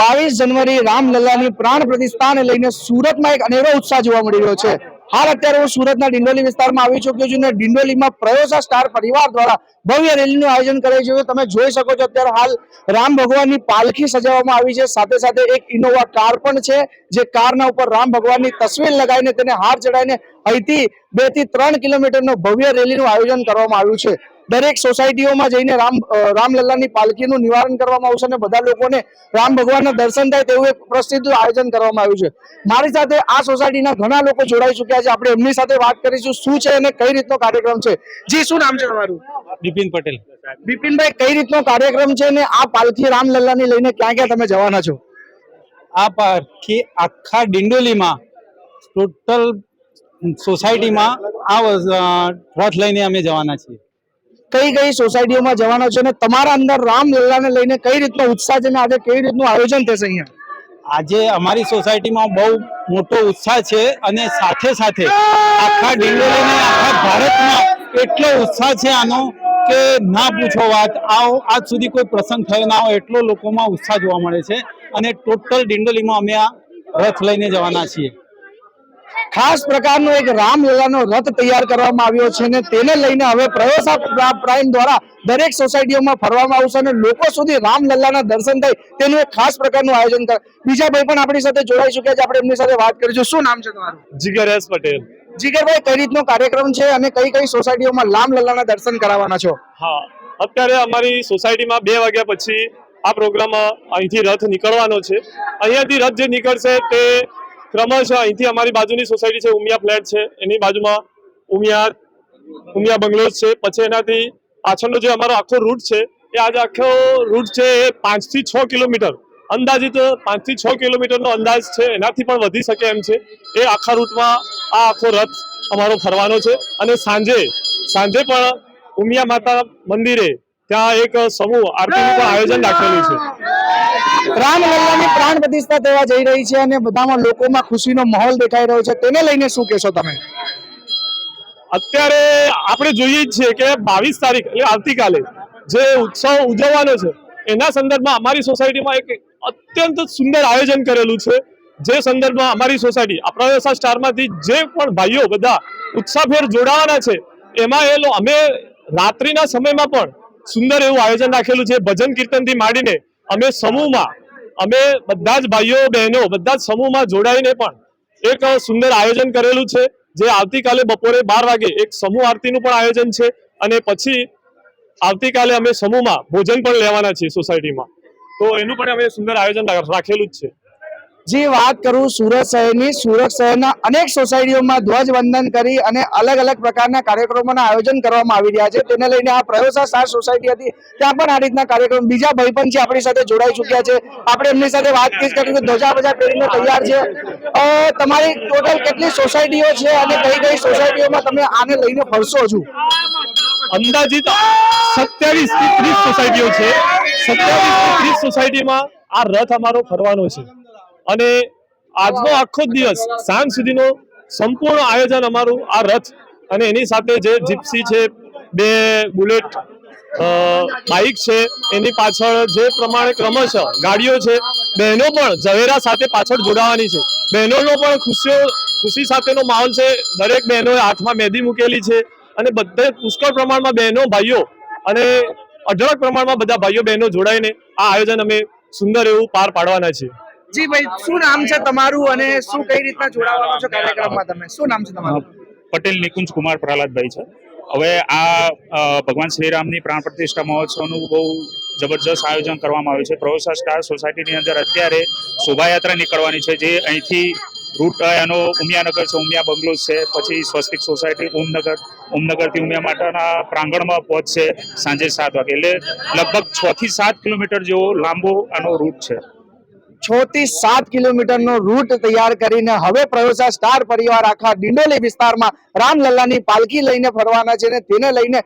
બાવીસ જાન્યુઆરી રામલલ્લાની પ્રાણ પ્રતિષ્ઠાને લઈને સુરતમાં એક અનેરો ઉત્સાહ જોવા મળી રહ્યો છે. હાલ અત્યારે હું સુરતના ડિંડોલી વિસ્તારમાં આવી ચુક્યો છું અને ડિંડોલીમાં પ્રયોસા સ્ટાર પરિવાર દ્વારા ભવ્ય રેલીનું આયોજન કરાયું છે. તમે જોઈ શકો છો અત્યારે હાલ રામ ભગવાનની પાલખી સજાવવામાં આવી છે. સાથે સાથે એક ઇનોવા કાર પણ છે, જે કારના ઉપર રામ ભગવાનની તસવીર લગાવીને તેને હાર ચડાવીને અહીંથી બેથી ત્રણ કિલોમીટરનો ભવ્ય રેલીનું આયોજન કરવામાં આવ્યું છે. દરેક સોસાયટીઓમાં જઈને રામ રામલલ્લાની પાલખીનું નિવારણ કરવામાં આવશે અને બધા લોકોને રામ ભગવાનના દર્શન થાય તેવું એક પ્રસિદ્ધ આયોજન કરવામાં આવ્યું છે. મારી સાથે આ સોસાયટીના ઘણા લોકો જોડાઈ ચૂક્યા છે. આપણે એમની સાથે વાત કરીશું શું છે અને કઈ રીતનો કાર્યક્રમ છે. જી શું નામ છે તમારું? બિપિન પટેલ. બિપિનભાઈ કઈ રીતનો કાર્યક્રમ છે ને આ પાલખી રામલલ્લાની લઈને ક્યાં ક્યાં તમે જવાના છો? આ પાલખી આખા ડિંડોલીમાં ટોટલ સોસાયટીમાં આ રથ લઈને અમે જવાના છીએ. કઈ કઈ સોસાયટીઓમાં જવાનો છે અને તમારા અંદર રામલલ્લાને લઈને કઈ રીતનો ઉત્સાહ છે અને આજે કઈ રીતનું આયોજન થશે અહીંયા? આજે અમારી સોસાયટીમાં બહુ મોટો ઉત્સાહ છે અને સાથે સાથે આખા ડિંડોલીને આખા ભારતમાં એટલો ઉત્સાહ છે આનો કે ના પૂછો વાત. આવો, આજ સુધી કોઈ પ્રસંગ થયો ના હોય એટલો લોકોમાં ઉત્સાહ જોવા મળે છે અને ટોટલ ડિંડોલીમાં અમે આ રથ લઈને જવાના છીએ. ખાસ પ્રકારનો એક રામલીલાનો રથ તૈયાર કરવામાં આવ્યો છે અને તેને લઈને હવે પ્રયોસા પ્રાઇમ દ્વારા દરેક સોસાયટીઓમાં ફરવામાં આવશે અને લોકો સુધી રામલલ્લાના દર્શન થાય તેનું એક ખાસ પ્રકારનું આયોજન કરે બીજા ભાઈ પણ આપણી સાથે જોડાઈ ચુક્યા છે. આપણે એમની સાથે વાત કરીશું. શું નામ છે તમારું? જીગરેશ પટેલ. જીગરભાઈ કઈ રીતનો કાર્યક્રમ છે અને કઈ કઈ સોસાયટીઓમાં રામલલ્લાના દર્શન કરાવવાના છો? હા અત્યારે અમારી સોસાયટીમાં બે વાગ્યા પછી આ પ્રોગ્રામ અહીંથી રથ નીકળવાનો છે. અહીંયાથી રથ જે નીકળશે તે ક્રમશઃ અહીંથી અમારી બાજુની સોસાયટી છે, ઉમિયા ફ્લેટ છે. એની બાજુમાં ઉમિયા ઉમિયા બંગલોઝ છે. પછી એનાથી પાછળનો જે અમારો આખો રૂટ છે, એ આજે આખો રૂટ છે એ પાંચથી છ કિલોમીટર. અંદાજિત પાંચથી છ કિલોમીટરનો અંદાજ છે. એનાથી પણ વધી શકે એમ છે. એ આખા રૂટમાં આ આખો રથ અમારો ફરવાનો છે. અને સાંજે સાંજે પણ ઉમિયા માતા મંદિરે ત્યાં એક સમૂહ આરતીનું આયોજન રાખેલું છે. રામલલ્લાની પ્રાણ પ્રતિષ્ઠા થવા જઈ રહી છે અને બધામાં લોકોમાં ખુશીનો માહોલ દેખાઈ રહ્યો છે. તેને લઈને શું કહેશો તમે? અત્યારે આપણે જોઈએ જ છીએ કે બાવીસ તારીખ, એટલે આવતીકાલે જે ઉત્સવ ઉજવવાનો છે, એના સંદર્ભમાં અમારી સોસાયટીમાં એક અત્યંત સુંદર આયોજન કરેલું છે. જે સંદર્ભમાં અમારી સોસાયટી આ પ્રવેશા સ્ટારમાંથી જે પણ ભાઈઓ બધા ઉત્સાહભેર જોડાવાના છે, એમાં એ અમે રાત્રિના સમયમાં પણ સુંદર એવું આયોજન રાખેલું છે. ભજન કીર્તનથી માંડીને અમે સમૂહમાં, અમે બધા જ ભાઈઓ, બહેનો, બધા જ સમૂહમાં જોડાઈને પણ એક સુંદર આયોજન કરેલું છે, જે આવતીકાલે બપોરે બાર વાગે એક સમૂહ આરતીનું પણ આયોજન છે અને પછી આવતીકાલે અમે સમૂહમાં ભોજન પણ લેવાના છીએ સોસાયટીમાં. તો એનું પણ અમે સુંદર આયોજન રાખેલું જ છે. જે, વાત કરું સુરત શહેરની. સુરત શહેરના અનેક સોસાયટીઓમાં ધ્વજવંદન કરી અને અલગ અલગ પ્રકારના કાર્યક્રમોના આયોજન કરવામાં આવી રહ્યા છે. તેને લઈને આ પ્રયોસા સાર સોસાયટી હતી. ત્યાં પણ આ રીતના કાર્યક્રમ બીજા ભાઈ પણ છે આપણી સાથે જોડાઈ ચૂક્યા છે. આપણે એમની સાથે વાતચીત કરી કે ધ્વજા બજા પહેરીને તૈયાર છે. તમારી ટોટલ કેટલી સોસાયટીઓ છે અને કઈ કઈ સોસાયટીઓમાં તમે આને લઈને ફરશો છો? અંદાજિત સત્યાવીસથી ત્રીસ સોસાયટીઓ છે. સત્યાવીસથી સોસાયટીમાં આ રથ અમારો ફરવાનો છે. અને આજનો આખો દિવસ, સાંજ સુધીનો સંપૂર્ણ આયોજન અમારું આ રથ અને એની સાથે જે જીપ્સી છે, બે બુલેટ બાઇક છે, એની પાછળ જે પ્રમાણે ક્રમશઃ ગાડીઓ છે, બહેનો પણ ઝવેરા સાથે પાછળ જોડાવાની છે. બહેનોનો પણ ખુશીઓ, ખુશી સાથેનો માહોલ છે. દરેક બહેનોએ હાથમાં મહેંદી મૂકેલી છે અને બધે પુષ્કળ પ્રમાણમાં બહેનો, ભાઈઓ અને અઢળક પ્રમાણમાં બધા ભાઈઓ બહેનો જોડાઈને આ આયોજન અમે સુંદર એવું પાર પાડવાના છીએ. જી ભાઈ, શું નામ છે તમારું અને શું કઈ રીતના જોડાવાનું છે કાર્યક્રમમાં તમે? શું નામ છે તમારું? પટેલ નિકુંજ કુમાર પ્રહલાદભાઈ છે. હવે આ ભગવાન શ્રીરામની પ્રાણ પ્રતિષ્ઠા મહોત્સવનું બહુ જબરજસ્ત આયોજન કરવામાં આવ્યું છે. પ્રવેશા સ્ટાર સોસાયટીની અંદર અત્યારે શોભાયાત્રા નીકળવાની છે, જે અહીંથી રૂટ એનો ઉમિયાનગર છે, ઉમિયા બંગલોઝ છે, પછી સ્વસ્તિક સોસાયટી ઓમનગર ઓમનગરથી ઉમિયા માતાના પ્રાંગણમાં પહોંચશે સાંજે સાત વાગે. એટલે લગભગ છ થી સાત કિલોમીટર જેવો લાંબો આનો રૂટ છે. છ થી સાત કિલોમીટરનો રૂટ તૈયાર કરીને હવે પ્રયોસા સ્ટાર પરિવાર આખા ડિંડોલી વિસ્તારમાં રામલલ્લાની પાલખી લઈને ફરવાના છે અને તેને લઈને